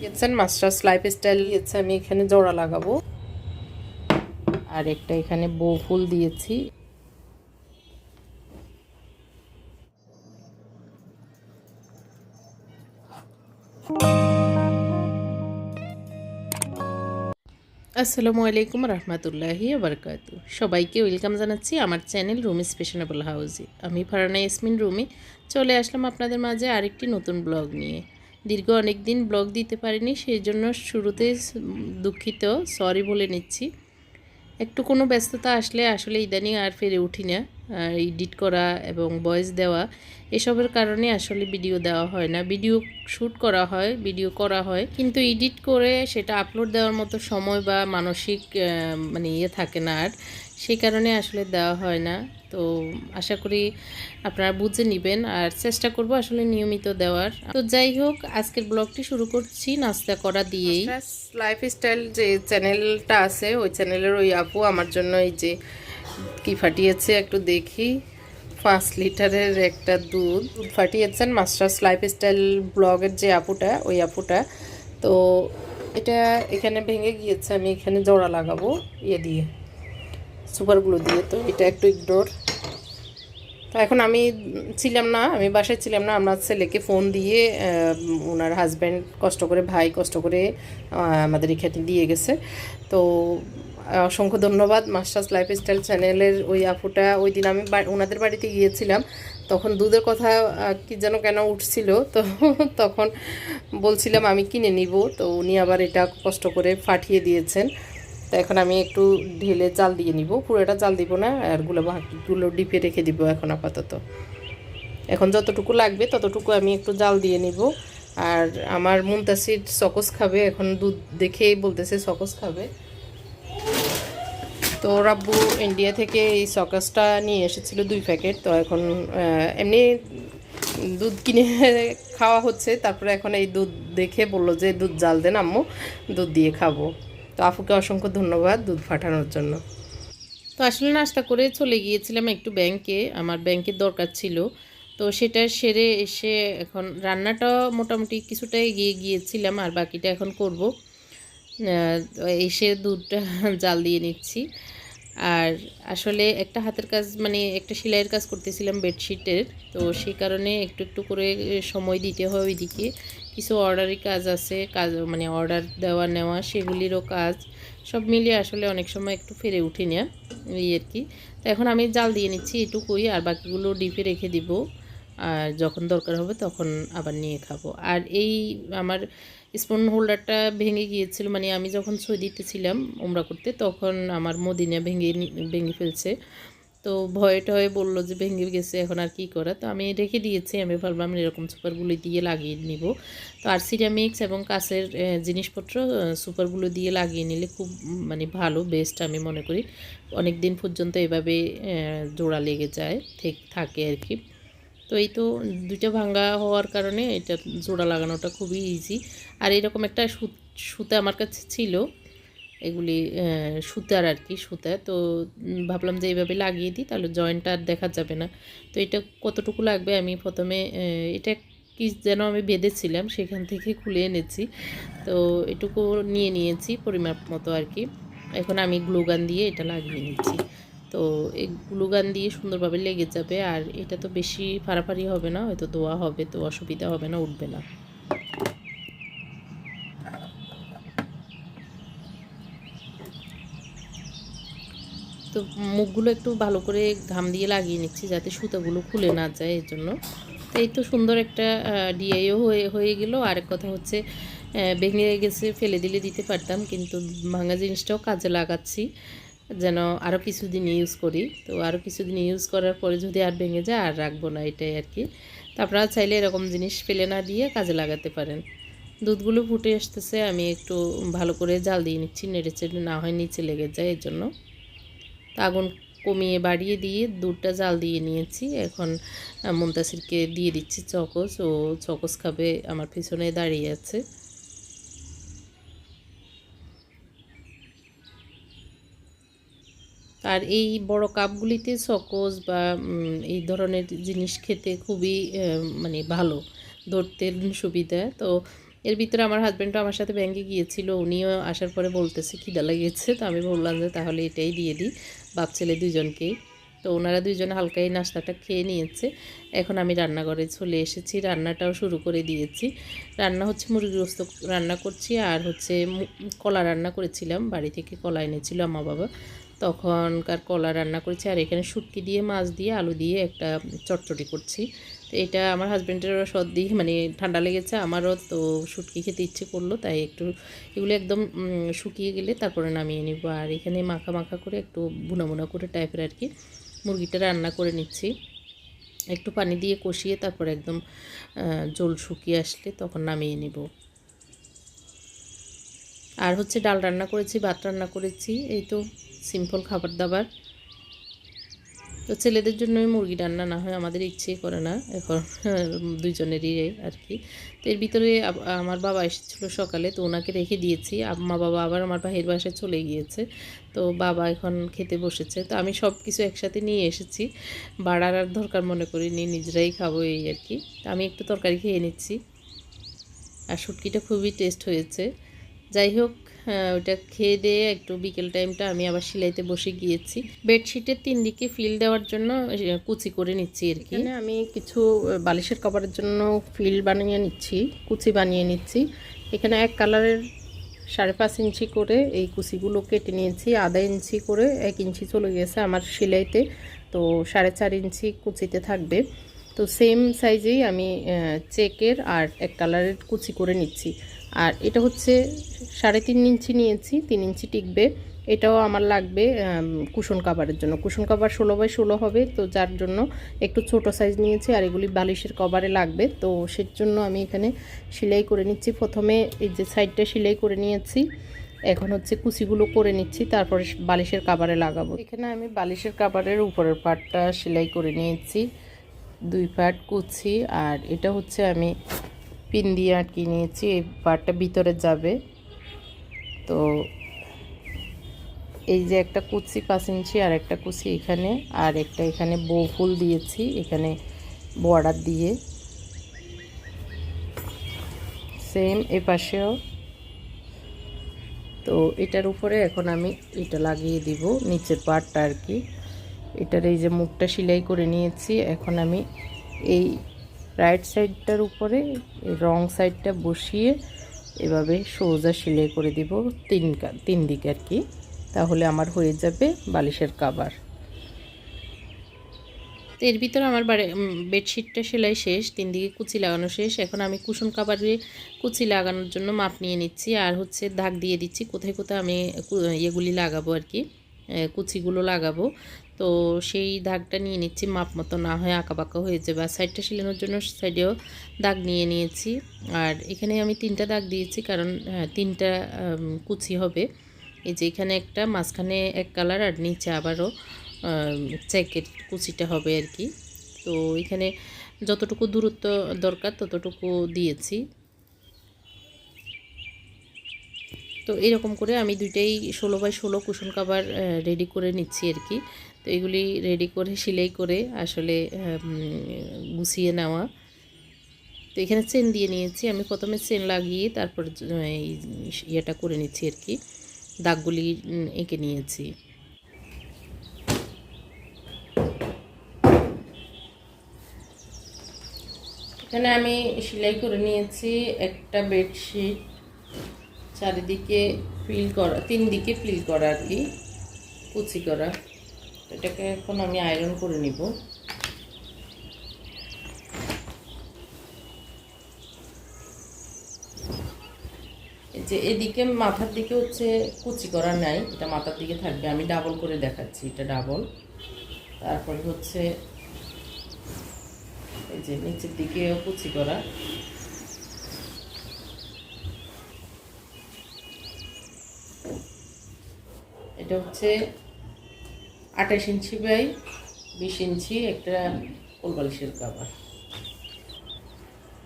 দিয়েছেন masters life style দিয়েছে আমি এখানে জোড়া লাগাবো। আর একটা এখানে বউ ফুল দিয়েছি। আসসালামু আলাইকুম রহমতুল্লাহি বারকাত সবাইকে ওয়েলকাম জানাচ্ছি আমার চ্যানেল রুমি স্পেশনেবল হাউসে। আমি ফারানা ইয়াসমিন রুমি, চলে আসলাম আপনাদের মাঝে আরেকটি নতুন ব্লগ নিয়ে। দীর্ঘ অনেক দিন ব্লগ দিতে পারিনি সেই জন্য শুরুতে দুঃখিত সরি বলে নিচ্ছি। একটু কোনো ব্যস্ততা আসলে আসলে ইদানিং আর ফিরে উঠি না। এডিট করা এবং ভয়েস দেওয়া, এসবের কারণে আসলে ভিডিও দেওয়া হয় না। ভিডিও শ্যুট করা হয় ভিডিও করা হয়, কিন্তু এডিট করে সেটা আপলোড দেওয়ার মতো সময় বা মানসিক মানে ইয়ে থাকে না আর। সেই কারণে আসলে দেওয়া হয় না। তো আশা করি আপনারা বুঝে নেবেন আর চেষ্টা করব আসলে নিয়মিত দেওয়ার। তো যাই হোক, আজকের ব্লগটি শুরু করছি নাস্তা করা দিয়েই। লাইফ স্টাইল যে চ্যানেলটা আছে, ওই চ্যানেলের ওই আপু আমার জন্য এই যে কি ফাটিয়েছে একটু দেখি। পাঁচ লিটারের একটা দুধ ফাটিয়েছেন মাস্টার্স লাইফ স্টাইল ব্লগের যে আপুটা, ওই আপুটা। তো এটা এখানে ভেঙে গিয়েছে, আমি এখানে জোড়া লাগাবো ইয়ে দিয়ে। সুপারগুলো দিয়ে, তো এটা একটু ইগনোর তো এখন আমি ছিলাম না, আমি বাসায় ছিলাম না, আমার ছেলেকে ফোন দিয়ে ওনার হাজব্যান্ড কষ্ট করে, ভাই কষ্ট করে আমাদের এখানে দিয়ে গেছে। তো অসংখ্য ধন্যবাদ মাস্টার্স লাইফস্টাইল চ্যানেলের ওই আপুটা। ওই দিন আমি ওনাদের বাড়িতে গিয়েছিলাম, তখন দুধের কথা কি যেন কেন উঠছিল, তো তখন বলছিলাম, আমি কিনে নিব। তো উনি আবার এটা কষ্ট করে পাঠিয়ে দিয়েছেন। তো এখন আমি একটু ঢেলে জাল দিয়ে নিব। পুরোটা জাল দিব না, আরগুলো বাকিগুলো ডিপে রেখে দিব এখন আপাতত। এখন যতটুকু লাগবে ততটুকু আমি একটু জাল দিয়ে নিব। আর আমার মুন্তাসির সকস খাবে, এখন দুধ দেখেই বলতেছে সকস খাবে। তো রাব্বু ইন্ডিয়া থেকে এই সকসটা নিয়ে এসেছিল দুই প্যাকেট। তো এখন এমনি দুধ কিনে খাওয়া হচ্ছে, তারপরে এখন এই দুধ দেখে বলল যে, দুধ জাল দেন আম্মু, দুধ দিয়ে খাব। তো আফুকে অসংখ্য ধন্যবাদ দুধ ফাটানোর জন্য। তো আসলে নাস্তা করে চলে গিয়েছিলাম একটু ব্যাংকে, আমার ব্যাংকের দরকার ছিল। তো সেটা সেরে এসে এখন রান্নাটা মোটামুটি কিছুটা এগিয়ে গিয়েছিলাম আর বাকিটা এখন করব। এসে দুধটা জাল দিয়ে নিচ্ছি। আর আসলে একটা হাতের কাজ মানে একটা সেলাইয়ের কাজ করতেছিলাম বেডশিটের। তো সেই কারণে একটু একটু করে সময় দিতে হয় ওইদিকে। কিছু অর্ডারি কাজ আছে, কাজ মানে অর্ডার দেওয়া নেওয়া সেগুলিরও কাজ, সব মিলিয়ে আসলে অনেক সময় একটু ফেরে উঠি না এই আর কি। তো এখন আমি জাল দিয়ে নিচ্ছি এটুকুই, আর বাকিগুলো ডিপে রেখে দিব, আর যখন দরকার হবে তখন আবার নিয়ে খাব। আর এই আমার স্পুন হোল্ডারটা ভেঙে গিয়েছিল মানে আমি যখন সই দিতেছিলাম ওমরা করতে, তখন আমার মদিনা ভেঙে ভেঙে ফেলছে। তো ভয়ে টয়ে বলল যে, ভেঙে গেছে, এখন আর কি করা? তো আমি রেখে দিয়েছি, আমি ভাবলাম এরকম সুপারগুলো দিয়ে লাগিয়ে নিব। তো আর সিরামিক্স এবং কাছের জিনিসপত্র সুপারগুলো দিয়ে লাগিয়ে নিলে খুব মানে ভালো বেস্ট আমি মনে করি। অনেক দিন পর্যন্ত এভাবে জোড়া লেগে যায় থাকে আর কি। তো এই তো দুইটা ভাঙ্গা হওয়ার কারণে এটা জোড়া লাগানোটা খুবই ইজি আর এরকম একটা সুতা আমার কাছে ছিল এগুলি সুতার আর কি সুতা। তো ভাবলাম যে এইভাবে লাগিয়ে দিই, তাহলে জয়েন্টটা আর দেখা যাবে না। তো এটা কতটুকু লাগবে আমি প্রথমে এটা কি যেন আমি বেঁধেছিলাম, সেখান থেকে খুলে এনেছি। তো এটুকু নিয়ে নিয়েছি, পরিমাপ মতো আর কি এখন আমি গ্লুগান দিয়ে এটা লাগিয়ে নিচ্ছি। তো এই গ্লুগান দিয়ে সুন্দরভাবে লেগে যাবে, আর এটা তো বেশি ফাড়াফাড়ি হবে না, হয়তো দোয়া হবে, তো অসুবিধা হবে না, উঠবে না। মুখগুলো একটু ভালো করে ঘাম দিয়ে লাগিয়ে নিচ্ছি যাতে সুতাগুলো খুলে না যায় এর জন্য। তো এই তো সুন্দর একটা ডিআইও হয়ে হয়ে গেল। আরেক কথা হচ্ছে ভেঙে গেছে, ফেলে দিলে দিতে পারতাম, কিন্তু ভাঙা জিনিসটাও কাজে লাগাচ্ছি, যেন আরও কিছুদিন ইউজ করি। তো আরও কিছুদিন ইউজ করার পরে যদি আর ভেঙে যায়, আর রাখব না, এটাই আর কি। তো আপনারা চাইলে এরকম জিনিস ফেলে না দিয়ে কাজে লাগাতে পারেন। দুধগুলো ফুটে আসতেছে, আমি একটু ভালো করে জাল দিয়ে নিচ্ছি নেড়ে চেড়ে না হয় নিচে লেগে যায় এর জন্য। আগুন কমিয়ে বাড়িয়ে দিয়ে দুধটা জাল দিয়ে নিয়েছি। এখন মুনতাসিরকে দিয়ে দিচ্ছি চকস ও চকস খাবে আমার পিছনে দাঁড়িয়ে আছে। আর এই বড় কাপগুলিতে সকোজ বা এই ধরনের জিনিস খেতে খুবই মানে ভালো, ধরতে সুবিধা। তো এর ভিতরে আমার হাজব্যান্ডও আমার সাথে ব্যাংকে গিয়েছিল। উনিও আসার পরে বলতেছে, খিদা লেগেছে। তো আমি বললাম যে, তাহলে এটাই দিয়ে দিই। বাপ ছেলে দুজনকেই। তো ওনারা দুজন হালকা এই নাস্তাটা খেয়ে নিয়েছে। এখন আমি রান্নাঘরে চলে এসেছি, রান্নাটাও শুরু করে দিয়েছি। রান্না হচ্ছে মুরগি রোস্ত রান্না করছি আর হচ্ছে কলা রান্না করেছিলাম। বাড়ি থেকে কলা এনেছিল আমার বাবা। তখনকার কলা রান্না করেছি আর এখানে শুটকি দিয়ে, মাছ দিয়ে, আলু দিয়ে একটা চটচটি করছি। তো এটা আমার হাজব্যান্ডেরও সর্দি মানে ঠান্ডা লেগেছে আমারও, তো শুটকি খেতে ইচ্ছে করল, তাই একটু এগুলো একদম শুকিয়ে গেলে তারপরে নামিয়ে নিব। আর এখানে মাখা মাখা করে একটু বুনা বুনা করে টাইপের আর কি মুরগিটা রান্না করে নিচ্ছি। একটু পানি দিয়ে কষিয়ে তারপর একদম জল শুকিয়ে আসলে তখন নামিয়ে নিব। আর হচ্ছে ডাল রান্না করেছি, ভাত রান্না করেছি, এই তো সিম্পল খাবার দাবার। তো ছেলেদের জন্যই মুরগি রান্না না হয় আমাদের ইচ্ছেই করে না। এখন দুইজনেরই আর কি। তো এর ভিতরে আমার বাবা এসেছিল সকালে তো ওনাকে রেখে দিয়েছি। আম্মা বাবা আবার আমার ভাইয়ের বাসায় চলে গিয়েছে। তো বাবা এখন খেতে বসেছে। তো আমি সব কিছু একসাথে নিয়ে এসেছি। বাড়ার আর দরকার মনে করিনি নিজেরাই খাব এই আর কি। তো আমি একটু তরকারি খেয়ে নিচ্ছি। আর শুটকিটা খুবই টেস্ট হয়েছে। যাই হোক হ্যাঁ, ওটা খেয়ে দিয়ে একটু বিকেল টাইমটা আমি আবার সেলাইতে বসে গিয়েছি। বেডশিটের তিন দিকে ফিল দেওয়ার জন্য কুচি করে নিচ্ছি আর কি। আমি কিছু বালিশের কভারের জন্য ফিল বানিয়ে নিচ্ছি, কুচি বানিয়ে নিচ্ছি। এখানে এক কালারের সাড়ে পাঁচ ইঞ্চি করে এই কুচিগুলো কেটে নিয়েছি, আধা ইঞ্চি করে এক ইঞ্চি চলে গেছে আমার সেলাইতে, তো সাড়ে চার ইঞ্চি কুচিতে থাকবে। তো সেম সাইজেই আমি চেকের আর এক কালারের কুচি করে নিচ্ছি। আর এটা হচ্ছে সাড়ে তিন ইঞ্চি নিয়েছি, তিন ইঞ্চি টিকবে। এটাও আমার লাগবে কুশন কাভারের জন্য। কুশন কাভার ষোলো বাই ষোলো হবে, তো যার জন্য একটু ছোট সাইজ নিয়েছি আর এগুলি বালিশের কভারে লাগবে। তো সের জন্য আমি এখানে সেলাই করে নিচ্ছি। প্রথমে এই যে সাইডটা সেলাই করে নিয়েছি। এখন হচ্ছে কুচিগুলো করে নিচ্ছি, তারপরে বালিশের কাভারে লাগাবো। এখানে আমি বালিশের কাভারের উপরের পাটটা সেলাই করে নিয়েছি। দুই পার্ট কুচি, আর এটা হচ্ছে আমি পিন দিয়ে আটকে নিয়েছি, এই পার্টটা ভিতরে যাবে। তো এই যে একটা কুচি পাঁচ ইঞ্চি আর একটা কুচি এখানে, আর একটা এখানে বউ ফুল দিয়েছি, এখানে বর্ডার দিয়ে। সেম এ পাশেও। তো এটার উপরে এখন আমি এটা লাগিয়ে দিব, নিচের পার্টটা আর কি। এটার এই যে মুখটা সেলাই করে নিয়েছি, এখন আমি এই রাইট সাইডটার উপরে রং সাইডটা বসিয়ে এভাবে সোজা সেলাই করে দিব তিন তিন দিকে আর কি। তাহলে আমার হয়ে যাবে বালিশের কাবার তো এর ভিতরে আমার বাড়ি বেডশিটটা সেলাই শেষ, তিন দিকে কুচি লাগানো শেষ। এখন আমি কুশন কাবারে কুচি লাগানোর জন্য মাপ নিয়ে নিচ্ছি। আর হচ্ছে দাগ দিয়ে দিচ্ছি, কোথায় কোথায় আমি ইয়েগুলি লাগাবো আর কি কুচিগুলো লাগাবো। তো সেই দাগটা নিয়ে নিচ্ছি, মাপ মতো না হয় আঁকা বাঁকা হয়ে যাবে। আর সাইডটা সেলানোর জন্য সাইডেও দাগ নিয়ে নিয়েছি। আর এখানে আমি তিনটা দাগ দিয়েছি, কারণ তিনটা কুচি হবে। এই যে এখানে একটা, মাঝখানে এক কালার আর নিচে আবারও চেকের কুচিটা হবে আর কি। তো এখানে যতটুকু দূরত্ব দরকার ততটুকু দিয়েছি। তো এরকম করে আমি দুইটাই ষোলো বাই ষোলো কুশন কাভার রেডি করে নিচ্ছি আর কি। তো এগুলি রেডি করে, সেলাই করে আসলে গুছিয়ে নেওয়া। তো এখানে চেন দিয়ে নিয়েছি। আমি প্রথমে চেন লাগিয়ে তারপর ইয়েটা করে নিচ্ছি আর কি। দাগগুলি এঁকে নিয়েছি। এখানে আমি সেলাই করে নিয়েছি একটা বেডশিট চারিদিকে ফিল করা তিন দিকে ফিল করা আর কি, কুচি করা। এটাকে এখন আমি আয়রন করে নিব। যে এদিকে মাথার দিকে হচ্ছে কুচি করা নাই, এটা মাথার দিকে থাকবে। আমি ডাবল করে দেখাচ্ছি, এটা ডাবল তারপরে হচ্ছে এই যে নিচের দিকেও কুচি করা। এটা হচ্ছে আঠাশ ইঞ্চি বাই বিশ ইঞ্চি একটা কোলবালিশের কাভার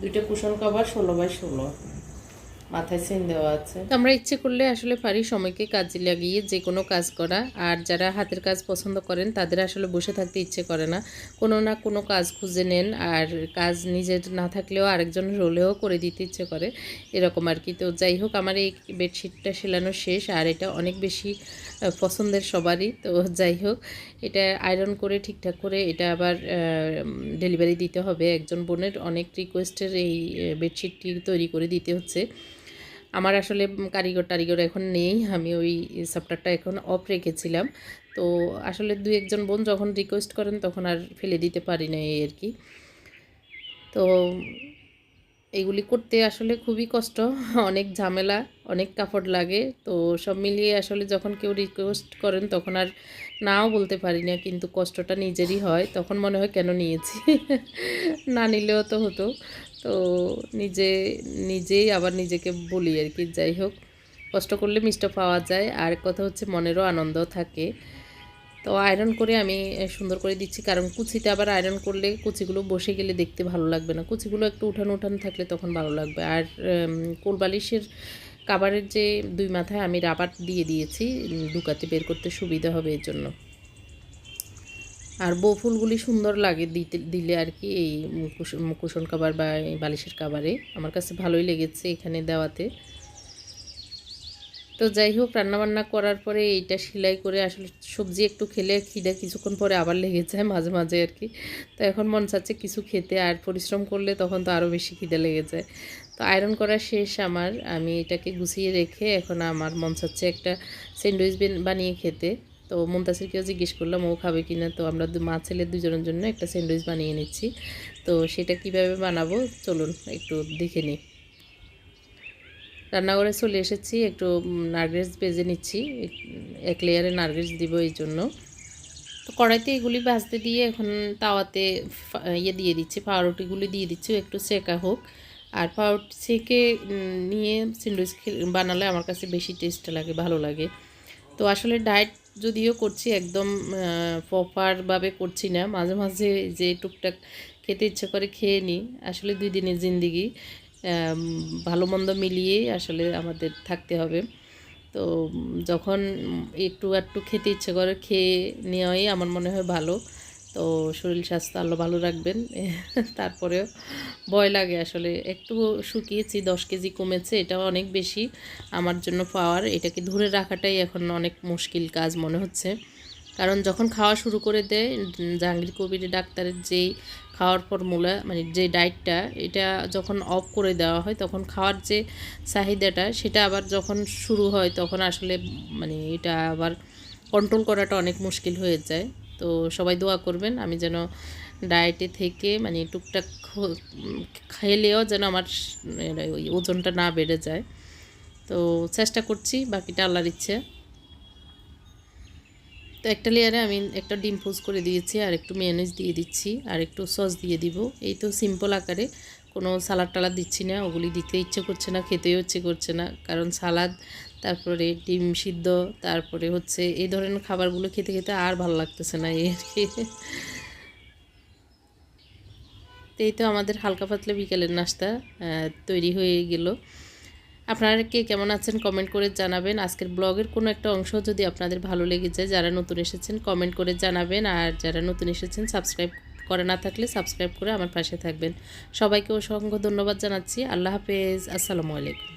দুইটা কুশন কাভার ষোলো বাই ষোলো। দেওয়া আছে। আমরা ইচ্ছে করলে আসলে পারি সময়কে কাজে লাগিয়ে যে কোনো কাজ করা, আর যারা হাতের কাজ পছন্দ করেন তাদের আসলে বসে থাকতে ইচ্ছে করে না। কোনো না কোনো কাজ খুঁজে নেন, আর কাজ নিজের না থাকলেও আরেকজন রোলেও করে দিতে ইচ্ছে করে, এরকম আর কি। তো যাই হোক, আমার এই বেডশিটটা সেলানো শেষ, আর এটা অনেক বেশি পছন্দের সবারই, তো যাই হোক, এটা আয়রন করে, ঠিকঠাক করে এটা আবার ডেলিভারি দিতে হবে। একজন বোনের অনেক রিকোয়েস্টের এই বেডশিটটি তৈরি করে দিতে হচ্ছে। আমার আসলে কারিগর টারিগর এখন নেই, আমি ওই সফটওয়্যারটা এখন অফ রেখেছিলাম। তো আসলে দু একজন বোন যখন রিকোয়েস্ট করেন, তখন আর ফেলে দিতে পারি না এই আর কি। তো এগুলি করতে আসলে খুবই কষ্ট, অনেক ঝামেলা, অনেক কাপড় লাগে। তো সব মিলিয়ে আসলে যখন কেউ রিকোয়েস্ট করেন তখন আর নাও বলতে পারি না, কিন্তু কষ্টটা নিজেরই হয়। তখন মনে হয় কেন নিয়েছি? না নিলেও তো হতো। তো নিজে, নিজেই আবার নিজেকে বলি আর কি, যাই হোক। কষ্ট করলে মিষ্টি পাওয়া যায়। আর কথা হচ্ছে মনেরও আনন্দ থাকে। তো আয়রন করে আমি সুন্দর করে দিচ্ছি। কারণ কুচিতে আবার আয়রন করলে কুচিগুলো বসে গেলে দেখতে ভালো লাগবে না। কুচিগুলো একটু উঠান উঠান থাকলে তখন ভালো লাগবে। আর কোলবালিশের কাবারের যে দুই মাথায় আমি রাবার দিয়ে দিয়েছি ঢুকাতে বের করতে সুবিধা হবে এর জন্য। আর বউ ফুলগুলি সুন্দর লাগে দিতে, দিলে আর কি এই কুশন কাবার বা বালিশের কাবারে আমার কাছে ভালোই লেগেছে এখানে দেওয়াতে। তো যাই হোক রান্নাবান্না করার পরে এইটা সেলাই করে আসলে সবজি একটু খেলে খিদে কিছুক্ষণ পরে আবার লেগে যায় মাঝে মাঝে আর কি। তো এখন মন চাচ্ছে কিছু খেতে আর পরিশ্রম করলে তখন তো আরও বেশি খিদে লেগে যায়। তো আয়রন করা শেষ আমার, আমি এটাকে গুছিয়ে রেখে এখন আমার মন চাচ্ছে একটা স্যান্ডউইচ বানিয়ে খেতে। তো মুমতাসিরকেও জিজ্ঞেস করলাম ও খাবে কিনা? তো আমরা মা ছেলে দুজনের জন্য একটা স্যান্ডউইচ বানিয়ে নিচ্ছি। তো সেটা কীভাবে বানাবো? চলুন, একটু দেখে নিই। রান্নাঘরে চলে এসেছি, একটু নারগেস ভেজে নিচ্ছি। এক- লেয়ারে নারগেস দিব এই জন্য। তো কড়াইতে এগুলি ভাজতে দিয়ে এখন তাওয়াতে ইয়ে দিয়ে দিচ্ছি, পাউরুটিগুলি দিয়ে দিচ্ছি, একটু সেকা হোক। আর পাউরুটি সেকে নিয়ে স্যান্ডউইচ বানালে আমার কাছে বেশি টেস্ট লাগে, ভালো লাগে। তো আসলে ডায়েট যদিও করছি, একদম প্রপারভাবে করছি না। মাঝে মাঝে যে টুকটাক খেতে ইচ্ছে করে খেয়ে নিই। আসলে দুই দিনের জিন্দিগি। ভালো মন্দ মিলিয়ে আসলে আমাদের থাকতে হবে। তো যখন একটু একটু খেতে ইচ্ছে করে খেয়ে নেওয়াই আমার মনে হয় ভালো। তো শরীর স্বাস্থ্য আল্লাহ ভালো রাখবেন। তারপরেও ভয় লাগে আসলে। একটু শুকিয়েছি, দশ কেজি কমেছে, এটাও অনেক বেশি। আমার জন্য পাওয়ার, এটাকে ধরে রাখাটাই এখন অনেক মুশকিল কাজ মনে হচ্ছে। কারণ যখন খাওয়া শুরু করে দেয় জাহাঙ্গীর কবির ডাক্তারের যেই খাওয়ার ফর্মুলা মানে যে ডায়েটটা এটা যখন অফ করে দেওয়া হয়, তখন খাওয়ার যে চাহিদাটা, সেটা আবার যখন শুরু হয়, তখন আসলে মানে এটা আবার কন্ট্রোল করাটা অনেক মুশকিল হয়ে যায়। তো সবাই দোয়া করবেন, আমি যেন ডায়েটে থেকে মানে টুকটাক খেলেও যেন আমার ওই ওজনটা না বেড়ে যায়। তো চেষ্টা করছি, বাকিটা আল্লাহর ইচ্ছে। তো একটা লেয়ারে আমি একটা ডিম পোজ করে দিয়েছি, আর একটু মেয়নিজ দিয়ে দিচ্ছি, আর একটু সস দিয়ে দিব। এই তো সিম্পল আকারে, কোনো সালাদ টালাদ দিচ্ছি না, ওগুলি দিতে ইচ্ছে করছে না, খেতেও ইচ্ছে করছে না, কারণ সালাদ তারপরে ডিম সিদ্ধ, তারপরে হচ্ছে এই ধরনের খাবারগুলো খেতে খেতে আর ভালো লাগতেছে না এই আর কি। এই তো আমাদের হালকা পাতলা বিকেলের নাস্তা তৈরি হয়ে গেল। আপনারা কে কেমন আছেন কমেন্ট করে জানাবেন। আজকের ব্লগের কোনো একটা অংশ যদি আপনাদের ভালো লেগে যায়, যারা নতুন এসেছেন কমেন্ট করে জানাবেন। আর যারা নতুন এসেছেন সাবস্ক্রাইব করে না থাকলে সাবস্ক্রাইব করে আমার পাশে থাকবেন। সবাইকে অসংখ্য ধন্যবাদ জানাচ্ছি। আল্লাহ হাফেজ। আসসালামু আলাইকুম।